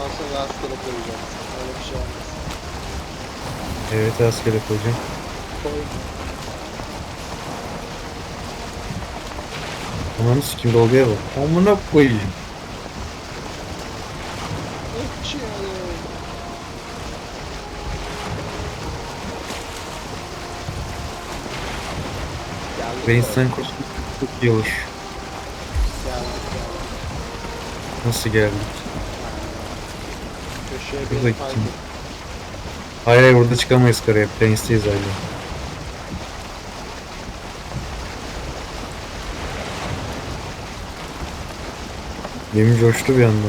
ondan sonra rastgele koyacaksın. Öyle bir şey olmaz. Evet rastgele koyacağım. Koyma. Ananı sikim dolguya bak. Amına koyayım. Uçuyorum. Geldik Ve mi? insan çok iyi olur. Geldik geldik. Nasıl geldik? Gittim. et. Hayır hayır burada çıkamayız karaya. Planes'teyiz hala. Yemin coştu bir anda.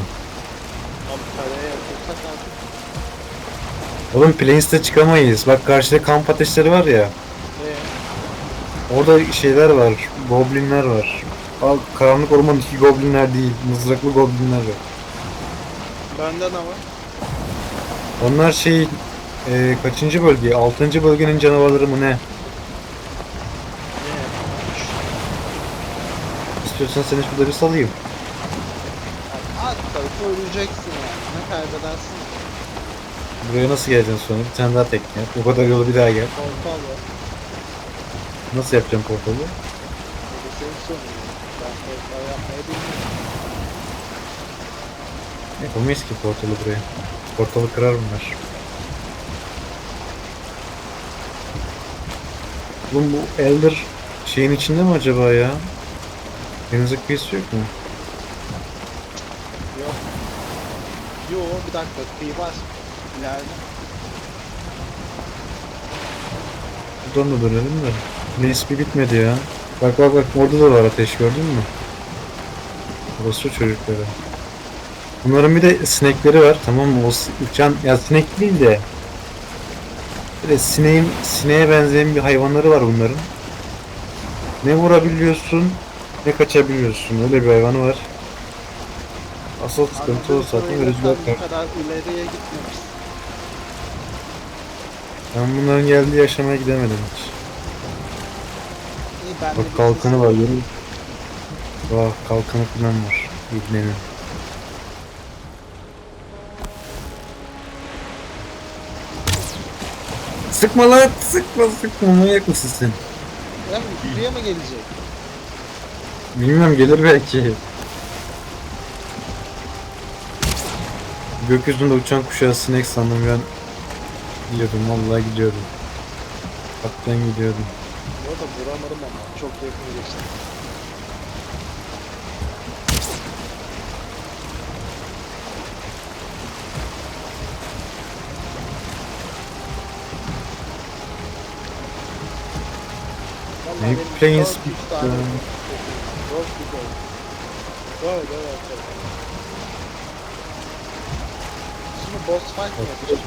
Abi karaya yapılsak artık. Oğlum Planes'te çıkamayız. Bak karşıda kamp ateşleri var ya. Ee, Orada şeyler var. Goblinler var. Al karanlık ormandaki goblinler değil. Mızraklı goblinler var. bende ne var? Onlar şey e, kaçıncı bölge? Altıncı bölgenin canavarları mı ne? İstiyorsan seni şurada bir salayım. Tarafı öleceksin yani. Ne kaybedersin? Buraya nasıl geleceksin sonra? Bir tane daha tekne. O kadar yolu bir daha gel. Portal var. Nasıl yapacağım portalı? Bu senin sorunun. Ben portal yapmayı bilmiyorum. Yapamayız ki portalı buraya. Portalı kırar bunlar. Oğlum bu Elder şeyin içinde mi acaba ya? Denize kıyısı yok mu? Yok. Yo bir dakika kıyı var. İleride. Buradan da dönelim de. Nesbi bitmedi ya. Bak bak bak orada da var ateş gördün mü? Burası çocukları. Bunların bir de sinekleri var tamam mı? O uçan ya sinek değil de böyle sineğin sineğe benzeyen bir hayvanları var bunların. Ne vurabiliyorsun ne kaçabiliyorsun. Öyle bir hayvanı var. Asıl sıkıntı o zaten rüzgar kadar ileriye gitmemişsin. Ben bunların geldiği yaşamaya gidemedim hiç. İyi ben de Bak kalkanı var musun? Bak kalkanı falan var. İbnenin. Sıkma lan sıkma sıkma manyak mısın sen? Ya buraya mı gelecek? Bilmem gelir belki. Gökyüzünde uçan kuşağı sinek sandım ben. Gidiyordum vallahi gidiyordum. Kaptan gidiyordum. Bu arada vuramadım ama çok yakın geçti. Vallahi Ne benim planes dört yüz bitti tane Böyle böyle. Şimdi boss fight mı yapacağız?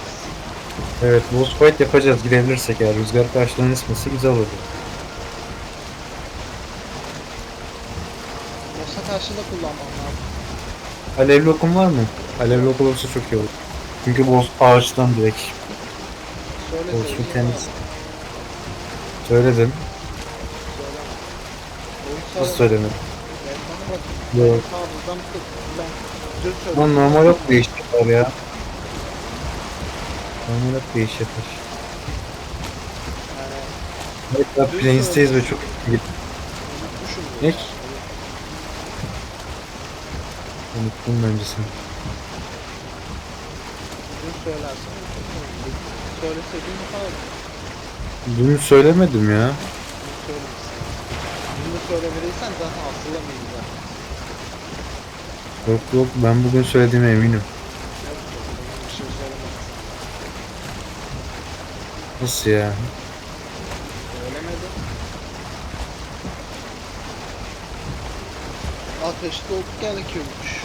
Evet boss fight yapacağız girebilirsek eğer rüzgar karşıdan esmesi güzel olur. Boss'a karşı da kullanmam lazım. Alevli okum var mı? Alevli ok olursa çok iyi olur. Çünkü boss ağaçtan direkt. Söyle temiz. ama Söyledim. Nasıl söylemedim? Bak. Yok. Lan normal ok değiş yapar ya. Normal ok değiş yapar. Yani Evet Düz Planes'teyiz ve çok iyi. Ne? Unuttum bence sen. Söylersen yapardım. Dün söylemedim ya. Bunu söylemişsin. Söylemediysen zaten hatırlamayacağım. Yok yok ben bugün söylediğime eminim. Yok bir şey söylemedim. Nasıl ya? Söylemedim. Ateşte ok gerekiyormuş.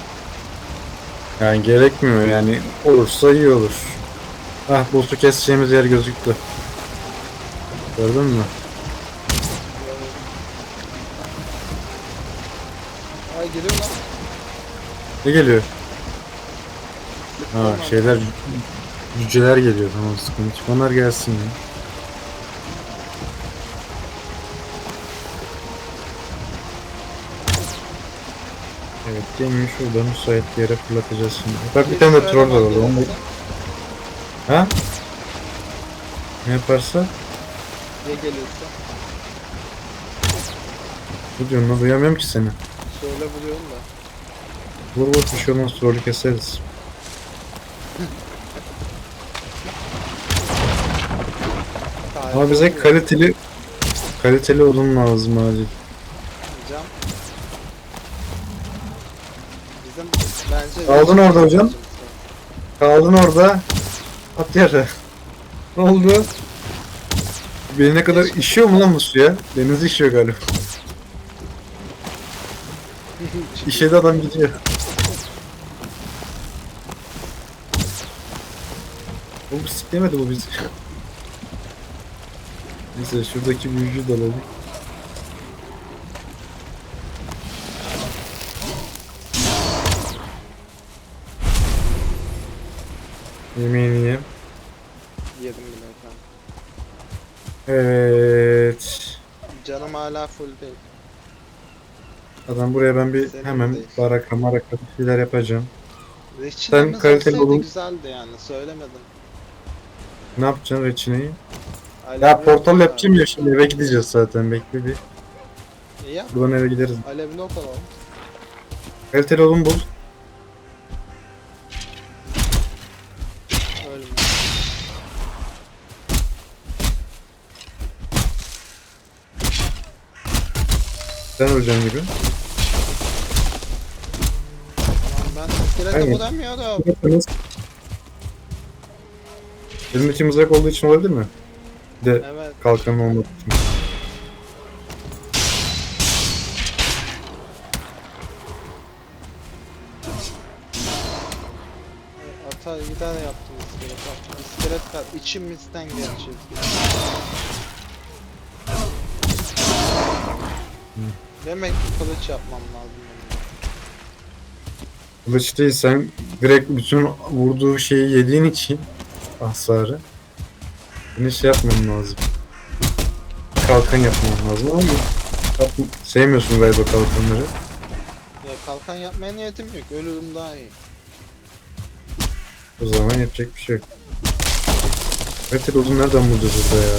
Yani gerekmiyor yani olursa iyi olur. Ah boss'u keseceğimiz yer gözüktü. Gördün mü? Ay geliyor lan. Ne geliyor? Ha şeyler cüceler geliyor tamam sıkıntı yok. Onlar gelsin ya. Evet gemiyi şurada müsait bir yere fırlatacağız şimdi. Bak bir tane de troll var orada. Onu. Ha? Ne yaparsa? Ya gelirse? Ne diyorsun lan duyamıyorum ki seni. Söyle vuruyorum da. Vur vur bir şey olmaz trollü keseriz. Ama bize kaliteli kaliteli odun lazım acil. Hocam. Bizim bence... Aldın orada hocam. Kaldın orada. At yere. Ne oldu? Beline kadar işiyor mu lan bu suya? Deniz işiyor galiba. İşe de adam gidiyor. Oğlum siklemedi bu bizi. Neyse şuradaki büyücü de alalım. Yemeğini ye. Yedim bile efendim. Evet. Canım hala full değil. Adam buraya ben bir Senin hemen değil. baraka maraka bir şeyler yapacağım. Reçinemiz kaliteli olsaydı olun. güzeldi yani söylemedim. Ne yapacaksın reçineyi? Alev Ya portal yapacağım ya şimdi eve gideceğiz zaten bekle bir. İyi yap. Buradan eve gideriz. Alev blok alalım. Kaliteli odun bul. Ölme. Sen öleceksin gibi. Tamam ben iskelete Aynen. vuramıyorum. Bizim için mızrak olduğu için olabilir mi? Bir de Evet. kalkanın olmadığı için. Ata gider yaptım iskelet. Bak, İskelet kal. İçimizden geçiyor. Demek ki kılıç yapmam lazım. benim. Kılıç değil sen direkt bütün vurduğu şeyi yediğin için hasarı. Yine şey yapman lazım. Kalkan yapman lazım ama yap- sevmiyorsun galiba kalkanları. Ya kalkan yapmaya niyetim yok. Ölürüm daha iyi. O zaman yapacak bir şey yok. Kaliteli odun nereden bulacağız burada ya?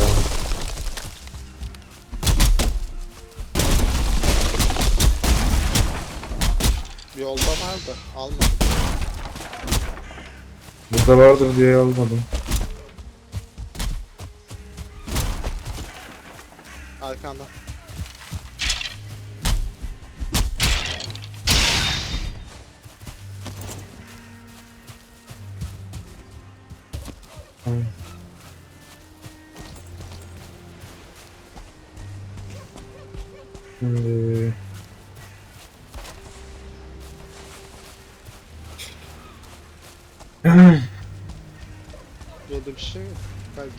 Yolda vardı. Almadım. Burada vardır diye almadım. Arkanda.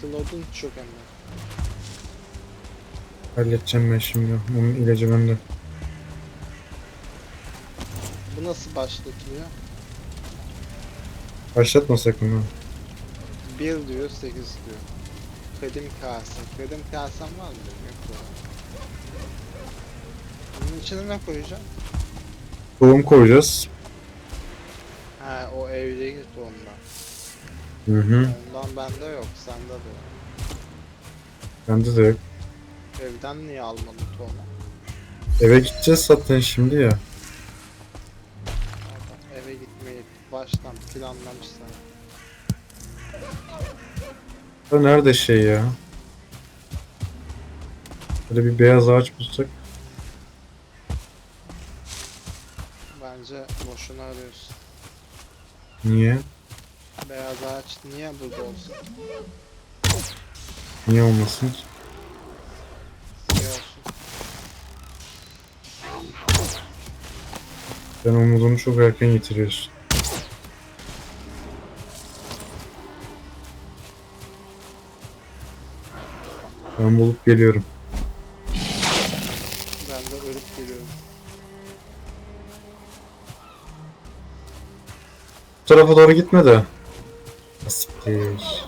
Kaliteli odun çok önemli. Halledeceğim ben şimdi. Onun ilacı bende. Bu nasıl başlatılıyor? Başlatma sakın ha. 1 diyor 8 diyor. Kadim kase. Kadim kasem var mı? Yok bu. Bunun içine ne koyacağım? Tohum koyacağız. Ha o evdeki tohumdan. Hı hı. Ondan bende yok. Sende de yok. Bende de yok. Evden niye almadın tohumu? Eve gideceğiz zaten şimdi ya. Adam eve gitmeyi baştan planlamışlar. Da nerede şey ya? Böyle bir beyaz ağaç bulsak. Bence boşuna arıyorsun. Niye? Beyaz ağaç niye burada olsun? Niye olmasın ki? Niye olsun? Sen umudunu çok erken yitiriyorsun. Ben bulup geliyorum. Ben de ölüp geliyorum. Bu tarafa doğru gitme de. Siktir.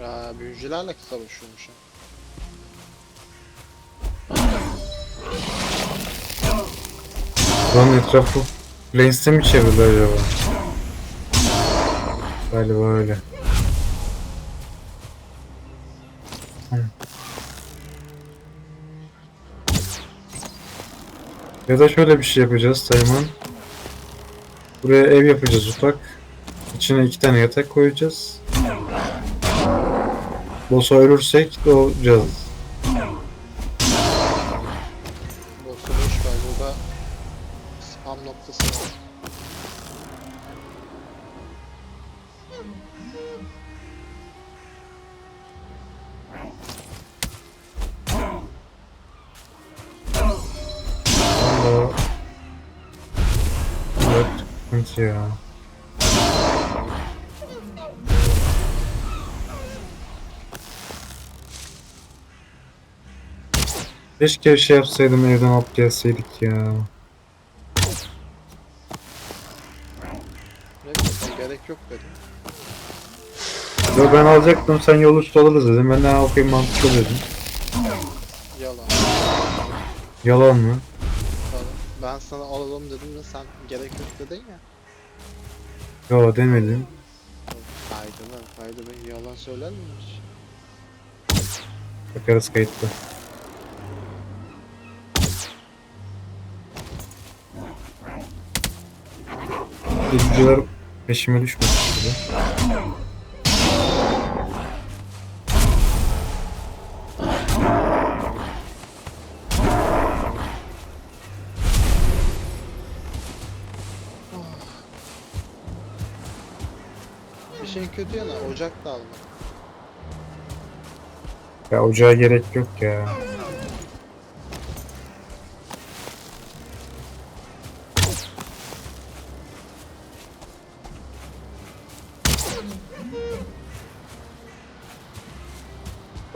Ya büyücülerle savaşıyormuş. ha. Lan etrafı Planes'te mi çevirdi acaba? Galiba öyle. Hı. Ya da şöyle bir şey yapacağız Sayman. Buraya ev yapacağız ufak. İçine iki tane yatak koyacağız. Boss'a ölürsek doğacağız. Keşke şey yapsaydım evden alıp gelseydik ya. Ne bileyim ben gerek yok dedim. Yo ben alacaktım sen yol üstü alırız dedim. Ben de ha okey mantıklı dedim. Yalan. Yalan mı? Ben sana alalım dedim de sen gerek yok dedin ya. Yo demedim. Kaydı lan kaydı ben yalan söyler miyim hiç? Bakarız kayıtta. İlgiler peşime düşmesin gibi. Bir şeyin kötü yanı ocak da alma. Ya ocağa gerek yok ya.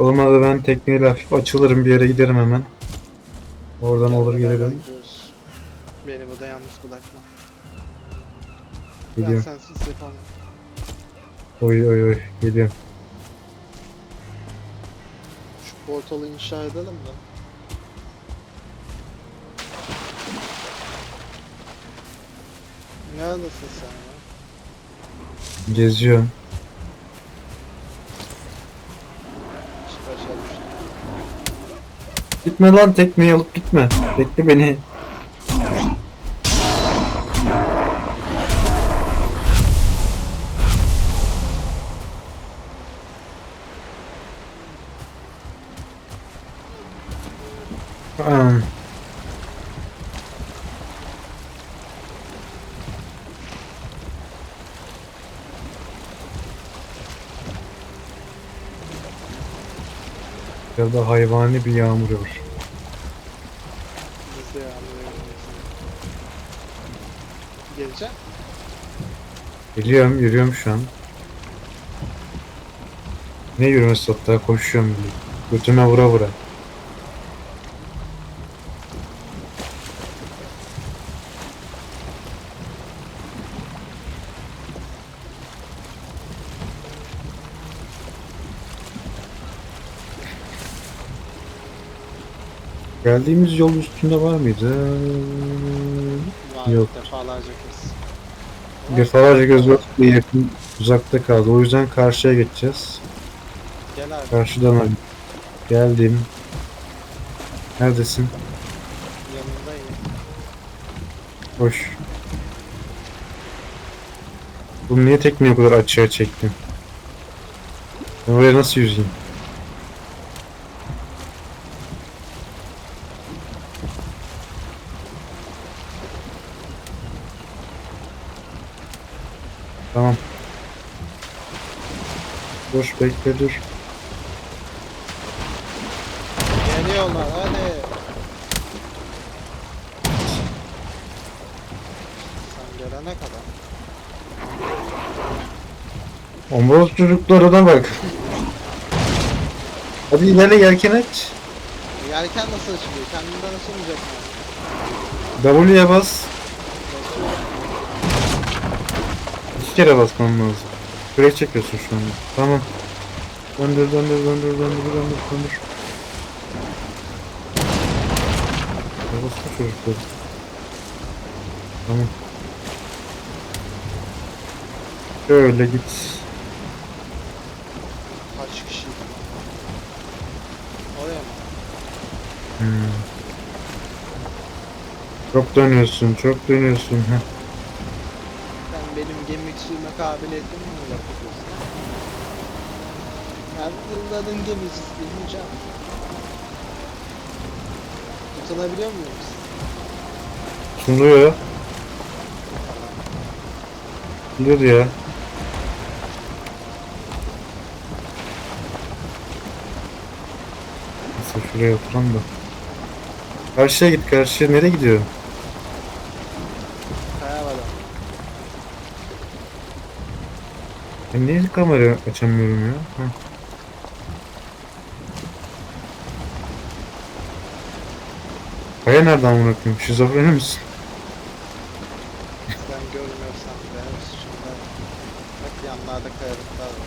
Olmadı ben tekneyle hafif açılırım bir yere giderim hemen. Oradan olur gelirim. gidiyoruz. Beni burada yalnız bırakma. Ben Gidiyorum. sensiz yapamam. Oy oy oy geliyorum. Şu portalı inşa edelim de. Neredesin sen ya? Geziyorum. Gitme lan tekneyi alıp gitme. Bekle beni. Ya da hayvani bir yağmur var. Biz de yağmur Gelecek. Geliyorum, yürüyorum şu an. Ne yürümesi hatta koşuyorum bile. Götüme vura vura. Geldiğimiz yol üstünde var mıydı? Var Yok. defalarca kez. Defalarca göz bir yakın uzakta kaldı. O yüzden karşıya geçeceğiz. Gel abi Karşıdan al. Geldim. Neredesin? yanındayım. Hoş. Bunu niye tekneyi o kadar açığa çektin? Ben oraya nasıl yüzeyim? Tamam. Boş bekle dur. Geliyorlar hadi. Sen gelene kadar. Omboz çocuklarına bak. Hadi ileri yelken aç. Yelken nasıl açılıyor? Kendinden açılmayacak mı? W'ye bas. Kere basmam lazım. Kürek çekiyorsun şu anda. Tamam. Döndür döndür döndür döndür döndür döndür. Orası çocukları. Tamam. Şöyle git. Kaç kişi? Oraya mı? Hmm. Çok dönüyorsun, çok dönüyorsun. Heh. Kabiliyetimi mi ediyorsun? Ben yılların gemicisiyim hocam. Tutunabiliyor muyuz? Sunuluyor. Sunuluyor ya. Neyse şuraya oturalım da. Karşıya git karşıya. Nereye gidiyorsun? Kaya var ama. Ben niye kamera açamıyorum ya? Heh. Kaya nereden koyayım? Şizofreni misin? Sen görmüyorsan benim suçumda. Bak yanlarda kayalıklar var.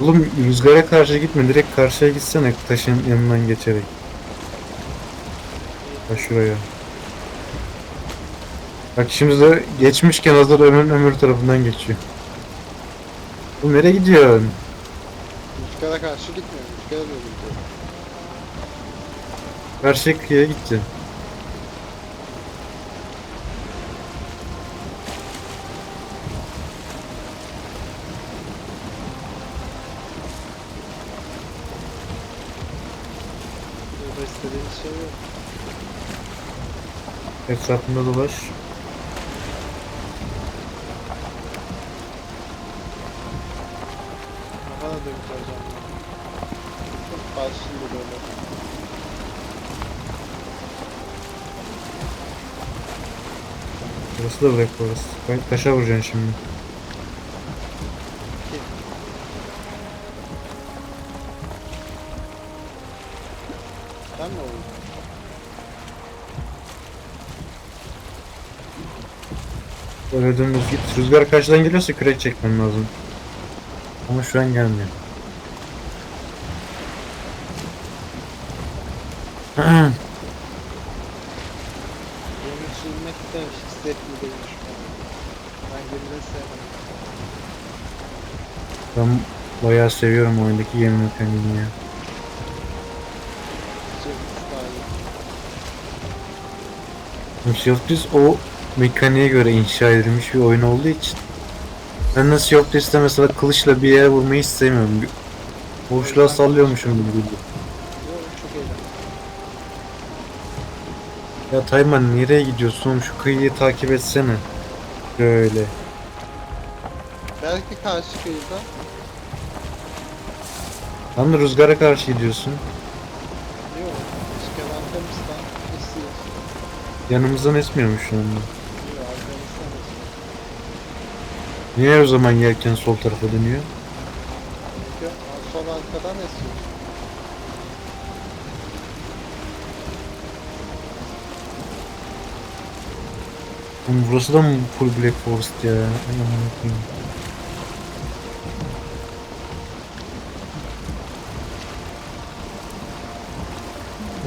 Oğlum rüzgara karşı gitme. Direkt karşıya gitsene taşın yanından geçerek. Bak şuraya. Bak şimdi de geçmişken hazır ömür ömür tarafından geçiyor. Bu nereye gidiyorsun? Rüzgara karşı gitmiyorum. Rüzgara doğru gidiyorum. Karşıya kıyıya gideceksin. Burada istediğiniz şey yok. Etrafında dolaş. Hocam. Çok böyle. Burası da bırak orası. Bak taşa vuracaksın şimdi. Mi oldun? Böyle dümdüz git. Rüzgar karşıdan geliyorsa kürek çekmen lazım. Ama şu an gelmiyor. Gemi sürmek de hiç zevkli değilmiş. Ben gemileri sevmem. ben bayağı seviyorum oyundaki gemi mekaniğini ya. Thieves o mekaniğe göre inşa edilmiş bir oyun olduğu için ben of Thieves'te mesela kılıçla bir yere vurmayı istemiyorum. Bir Boşluğa sallıyormuşum gibi geliyor. Yok çok eğlenceli. Ya Tayman nereye gidiyorsun? Şu kıyıyı takip etsene. Böyle. Belki karşı kıyıda da rüzgara karşı gidiyorsun. yok. İşte Afganistan esiyor. Yanımızdan esmiyormuş şu anda. Yok Afganistan esiyor. Niye o zaman yelken sol tarafa dönüyor? Yok sol arkadan esiyor. Oğlum burası da mı full Black Forest ya? Ay aman koyayım.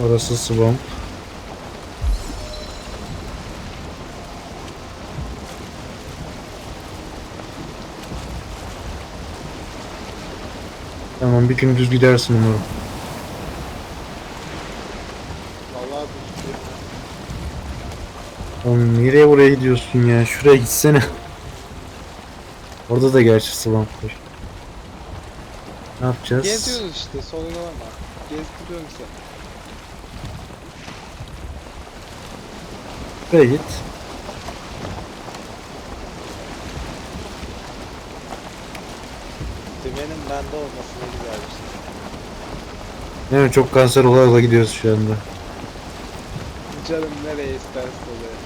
Orası swamp. Tamam bir gün düz gidersin umarım. Vallahi bu tutuyor. Oğlum nereye oraya gidiyorsun ya? Şuraya gitsene. Orada da gerçi swamp var. Ne yapacağız? Geziyoruz işte sorgulama. Gezdiriyorum seni. Şuraya git. Dümenin bende olması ne güzel bir şey. Mi? Çok kanser ola ola gidiyoruz şu anda. Canım nereye isterse oraya.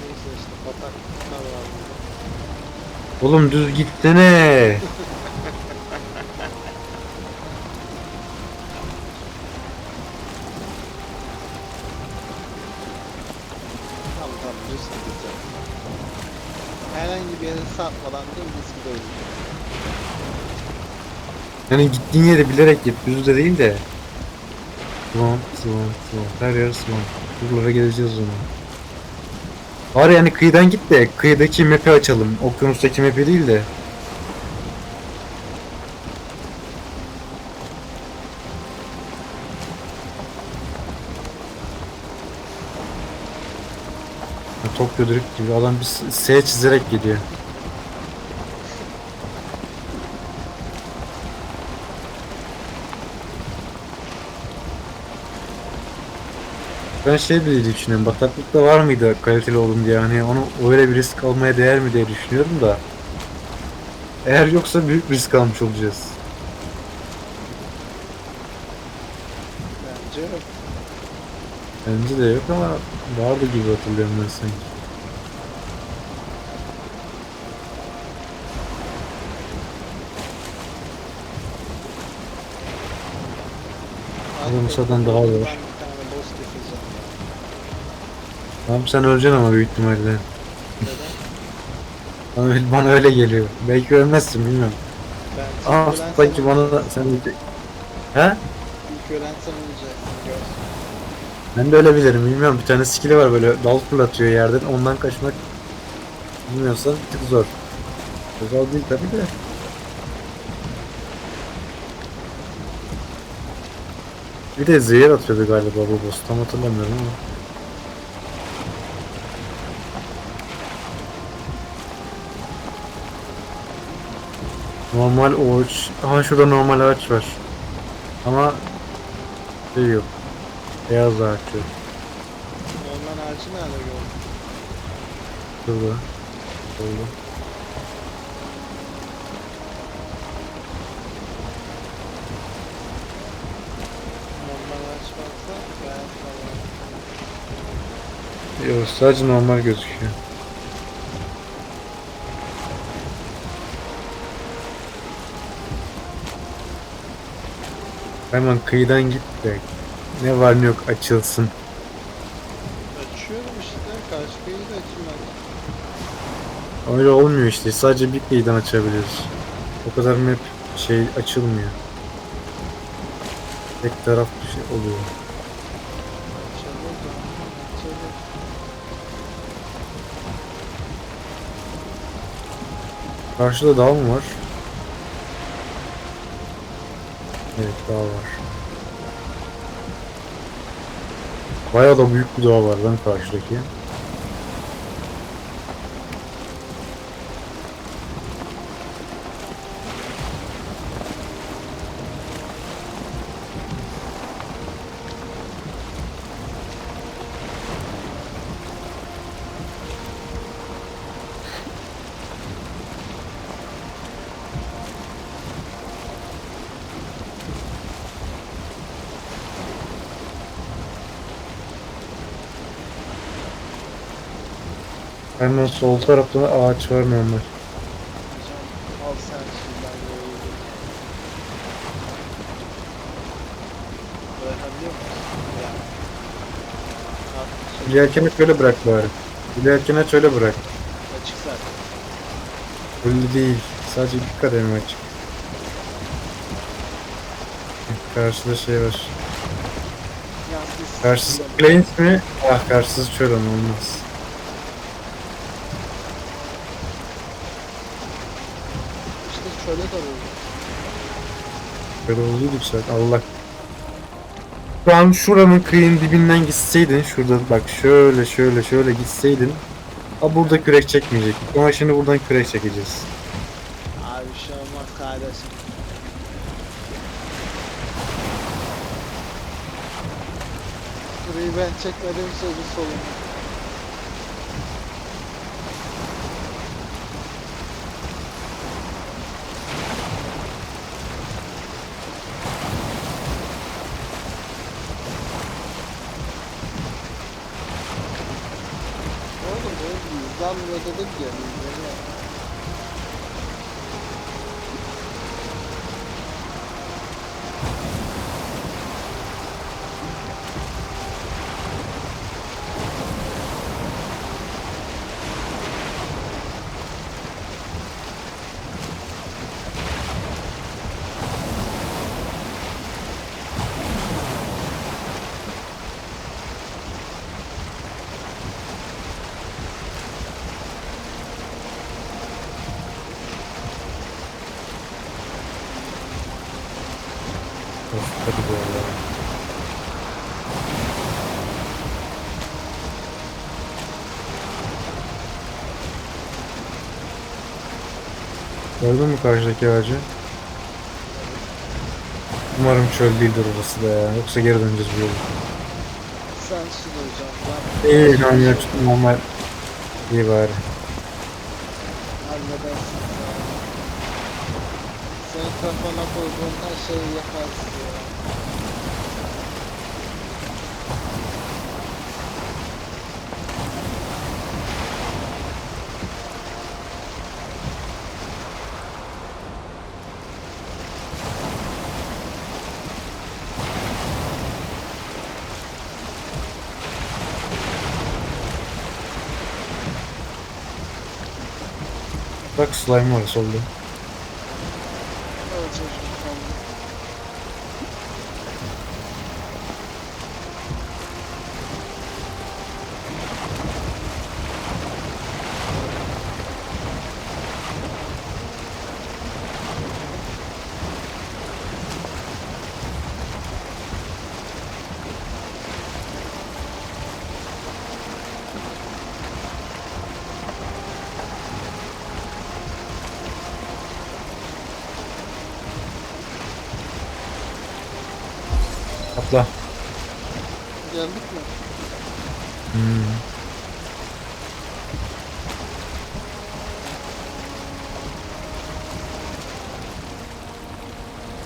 Neyse işte bataklıklar. Oğlum düz gitsene. Yani gittiğin yeri bilerek git. Düz de değil de. Swamp, swamp, swamp. Her yer swamp. Buralara geleceğiz o zaman. Var yani kıyıdan git de kıyıdaki map'i açalım. Okyanustaki map'i değil de. Tokyo Drift gibi adam bir S çizerek gidiyor. Ben şey bile düşünüyorum. Bataklıkta var mıydı kaliteli olun diye. Hani onu öyle bir risk almaya değer mi diye düşünüyorum da. Eğer yoksa büyük risk almış olacağız. Bence yok. Bence de yok ama vardı gibi hatırlıyorum ben sanki. Zaten daha var. Tamam sen öleceksin ama büyük ihtimalle. Bana, öyle- bana öyle geliyor. Belki ölmezsin bilmiyorum. Ben Aa ölen sanki bana da sen de... He? İlk ölen sen olacaksın. Ben de öyle bilirim bilmiyorum bir tane skill'i var böyle dal fırlatıyor yerden ondan kaçmak bilmiyorsan bir tık zor. Zor değil tabi de. Bir de zehir atıyordu galiba bu boss tam hatırlamıyorum ama. Normal ağaç. Aha şurada normal ağaç var. Ama şey yok. Beyaz ağaç yok. Orman ağacı nerede gördün? Şurada. Şurada. Orman ağaç varsa beyaz falan. Yok sadece normal gözüküyor. Hemen kıyıdan git de ne var ne yok açılsın. Açıyorum işte. Karşı kıyı da açayım Öyle olmuyor işte sadece bir kıyıdan açabiliyoruz. O kadar map şey açılmıyor. Tek taraf bir şey oluyor. Karşıda dağ mı var? Evet dağ var. Bayağı da büyük bir dağ var lan karşıdaki. Hemen sol tarafta ağaç var normal. Al sen şimdi ben de öyle. Bırakabiliyor musun? Yani. At, şey, şöyle bırak bari. Yelkeni şöyle bırak. açık zaten. Öyle değil. Sadece bir kademe açık. Karşıda şey var. Yansız. Karşısı Plains mi? Ah karşısı çöl ama olmaz. İşte çöle de vurdu. Olduyduk zaten Allah. Şu an şuranın kıyının dibinden gitseydin şurada bak şöyle şöyle şöyle gitseydin Ha burada kürek çekmeyecektik ama şimdi buradan kürek çekeceğiz. Abi bir şey olmaz kardeşim. Burayı ben çekmediğim sözü solun. Dedik ya. yüzden ya. Hadi bu arada. Gördün mü karşıdaki ağacı? Umarım çöl değildir orası da ya. Yoksa geri döneceğiz bu yolu. Sen sulayacaksın. Ben İyi normal, normal. İyi bari. halledersin sen. Senin kafana koyduğun her şeyi yaparsın ya. Bak slime var solda.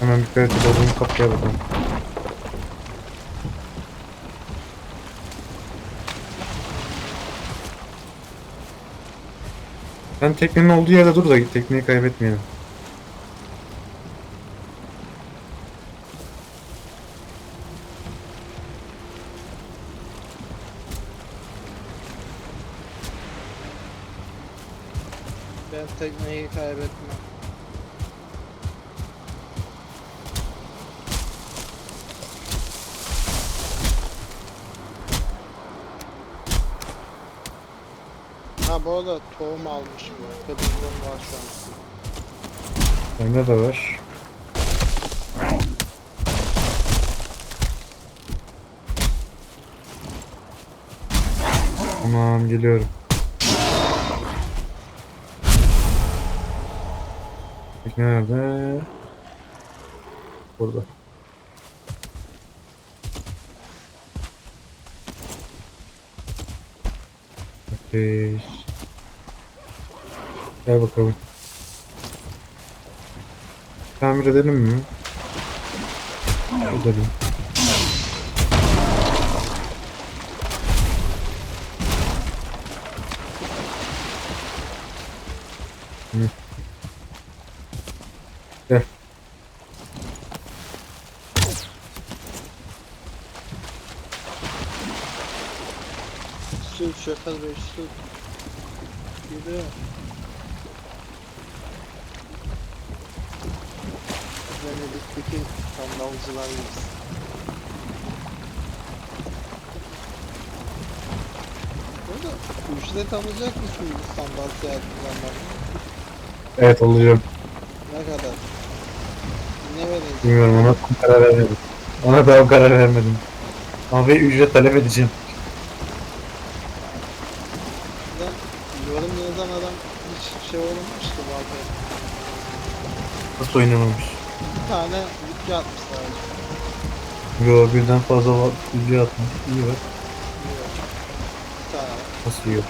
Hemen bir kayıt olduğunu kapıya bakalım. Sen teknenin olduğu yerde dur da tekneyi kaybetmeyelim. Ben tekneyi kaybetmem. Ha bu arada tohum almışım. Kıdımlığım var şu an. Bende de var. Tamam geliyorum. Nerede? Burada. Okey. Gel bakalım. Tamir edelim mi? Edelim. Hı. Gel. Süt şoför bey süt. Gidiyor. Venedik'teki sandalcılar gibisin. Burada ücret alacak mısın bu sandal seyahatından Evet alacağım. Ne kadar? Ne vereyim? Bilmiyorum ona karar vermedim. Ona daha karar vermedim. Ama bir ücret talep edeceğim. Yorum yazan adam hiç şey olmamış ki bazen. Nasıl oynamamış? Bir tane video atmış sadece. Yo birden fazla var. Video atmış. İyi bak. Yok. Bir tane. Nasıl yiyor?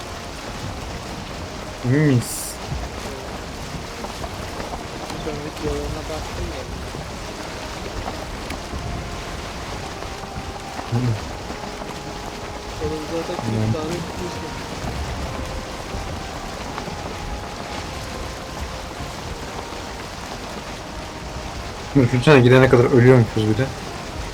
Mis. Son videolarına baktım ya. Hı. Zaten Hmm. 40 tane gitmiştim. Düşünsene gidene kadar ölüyormuşuz bir de.